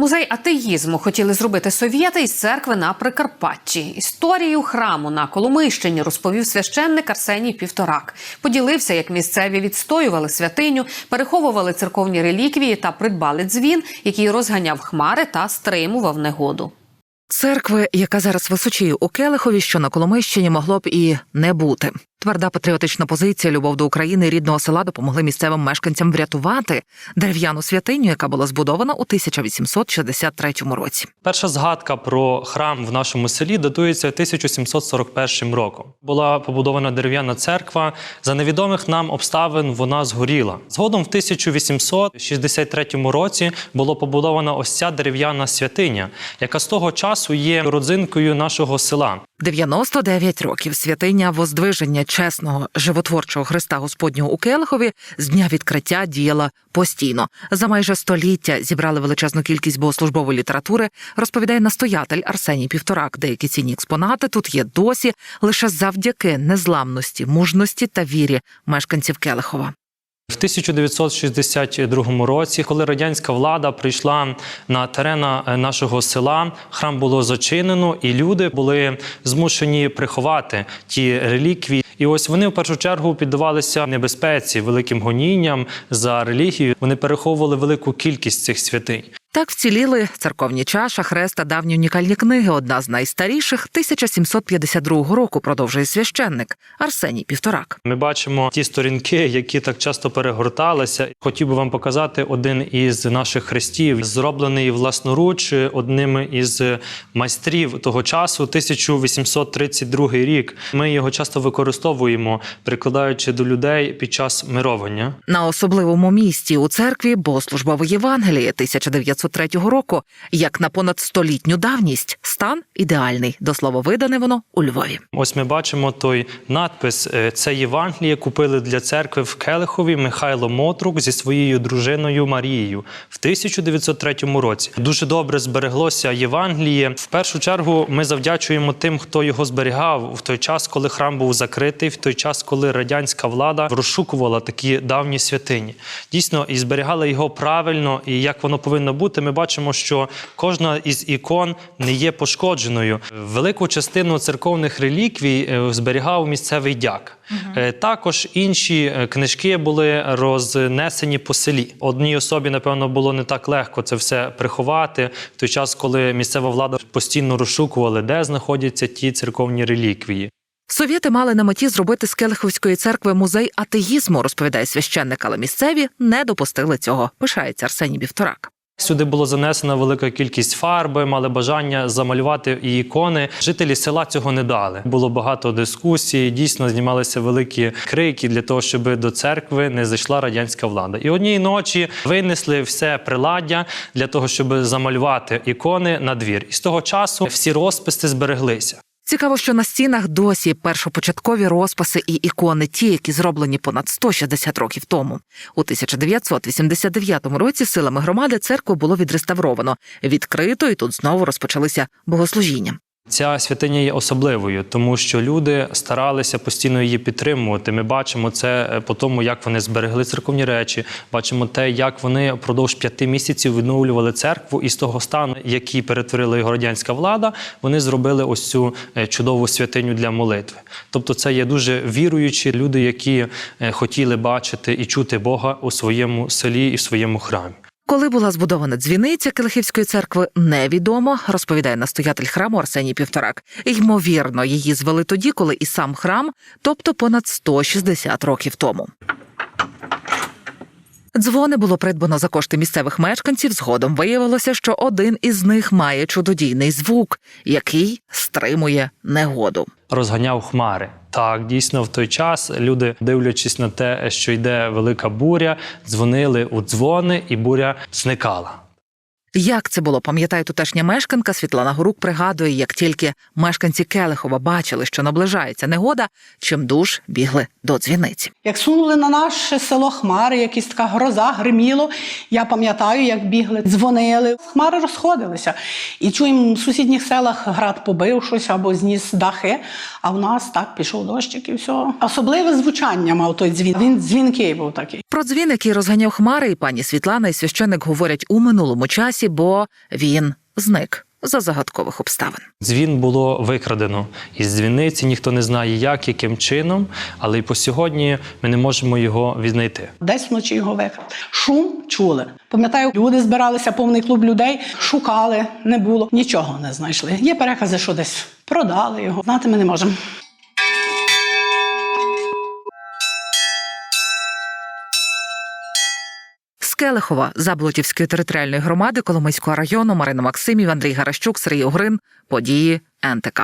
Музей атеїзму хотіли зробити совєти із церкви на Прикарпатті. Історію храму на Коломийщині розповів священник Арсеній Півторак. Поділився, як місцеві відстоювали святиню, переховували церковні реліквії та придбали дзвін, який розганяв хмари та стримував негоду. Церкви, яка зараз височіє у Келихові, що на Коломийщині могло б і не бути. Тверда патріотична позиція, любов до України і рідного села допомогли місцевим мешканцям врятувати дерев'яну святиню, яка була збудована у 1863 році. Перша згадка про храм в нашому селі датується 1741 роком. Була побудована дерев'яна церква. За невідомих нам обставин вона згоріла. Згодом в 1863 році було побудована ось ця дерев'яна святиня, яка з того часу є родзинкою нашого села. 99 років святиня Воздвиження чесного животворчого Христа Господнього у Келихові з дня відкриття діяла постійно. За майже століття зібрали величезну кількість богослужбової літератури. Розповідає настоятель Арсеній Півторак. Деякі цінні експонати тут є досі лише завдяки незламності, мужності та вірі мешканців Келихова. В 1962 році, коли радянська влада прийшла на терена е, нашого села, храм було зачинено, і люди були змушені приховати ті реліквії. І ось вони в першу чергу піддавалися небезпеці, великим гонінням за релігію. Вони переховували велику кількість цих святинь. Так вціліли церковні чаша, хрест та давні унікальні книги. Одна з найстаріших 1752 року. Продовжує священник Арсеній Півторак. Ми бачимо ті сторінки, які так часто перегорталися. Хотів би вам показати один із наших хрестів, зроблений власноруч одним із майстрів того часу, 1832 рік. Ми його часто використовуємо, прикладаючи до людей під час мировання. На особливому місці у церкві богослужбове Євангеліє 1903 року, як на понад столітню давність, стан ідеальний. До слова видане воно у Львові. Ось ми бачимо той надпис. е, Це Євангеліє купили для церкви в Келихові Михайло Мотрук зі своєю дружиною Марією в 1903 році. Дуже добре збереглося Євангеліє. В першу чергу ми завдячуємо тим, хто його зберігав в той час, коли храм був закритий, в той час, коли радянська влада розшукувала такі давні святині. Дійсно, і зберігала його правильно, і як воно повинно бути. Ми бачимо, що кожна із ікон не є пошкодженою. Велику частину церковних реліквій е, зберігав місцевий дяк. Е, Також інші е, книжки були рознесені по селі. Одній особі, напевно, було не так легко це все приховати в той час, коли місцева влада постійно розшукували, де знаходяться ті церковні реліквії. Совєти мали на меті зробити з Келиховської церкви музей атеїзму, розповідає священник, але місцеві не допустили цього. Пишається Арсеній Півторак. Сюди було занесена велика кількість фарби, мали бажання замалювати і ікони. Жителі села цього не дали. Було багато дискусій. Дійсно знімалися великі крики для того, щоб до церкви не зайшла радянська влада. І однієї ночі винесли все приладдя для того, щоб замалювати ікони на двір. І з того часу всі розписи збереглися. Цікаво, що на стінах досі першопочаткові розписи і ікони, ті, які зроблені понад 160 років тому. У 1989 році силами громади церкву було відреставровано, відкрито, і тут знову розпочалися богослужіння. Ця святиня є особливою, тому що люди старалися постійно її підтримувати. Ми бачимо це е, по тому, як вони зберегли церковні речі. Бачимо те, як вони впродовж п'яти місяців відновлювали церкву, і з того стану, який перетворила його радянська влада, вони зробили ось цю е, чудову святиню для молитви. Тобто, це є дуже віруючі люди, які е, хотіли бачити і чути Бога у своєму селі і в своєму храмі. Коли була збудована дзвіниця Килихівської церкви, невідомо, розповідає настоятель храму Арсеній Півторак. Ймовірно, її звели тоді, коли і сам храм, тобто понад 160 років тому. Дзвони було придбано за кошти місцевих мешканців. Згодом виявилося, що один із них має чудодійний звук, який стримує негоду. розганяв хмари. Так, дійсно, в той час люди, дивлячись на те, що йде велика буря, дзвонили у дзвони, і буря зникала. Як це було, пам'ятає тутешня мешканка Світлана Горук пригадує, як тільки мешканці Келихова бачили, що наближається негода, чимдуж бігли до дзвіниці. Як сунули на наше село хмари, якась така гроза гриміло. Я пам'ятаю, як бігли, дзвонили. Хмари розходилися. І чуємо, в сусідніх селах град побив щось або зніс дахи. А в нас так пішов дощик і все. Особливе звучання мав той дзвін. Він дзвінкий був такий. Про дзвін, який розганяв хмари, і пані Світлана і священник говорять у минулому часі. Досі, бо він зник за загадкових обставин. Дзвін було викрадено із дзвіниці. Ніхто не знає, як, яким чином, але й по сьогодні ми не можемо його віднайти. Десь вночі його викрали. Шум чули. Пам'ятаю, люди збиралися, повний клуб людей, шукали, не було, нічого не знайшли. Є перекази, що десь продали його. Знати ми не можемо. Келихова, Заблотівської територіальної громади Коломийського району Марина Максимів, Андрій Гаращук, Сергій Огрин, Події НТК.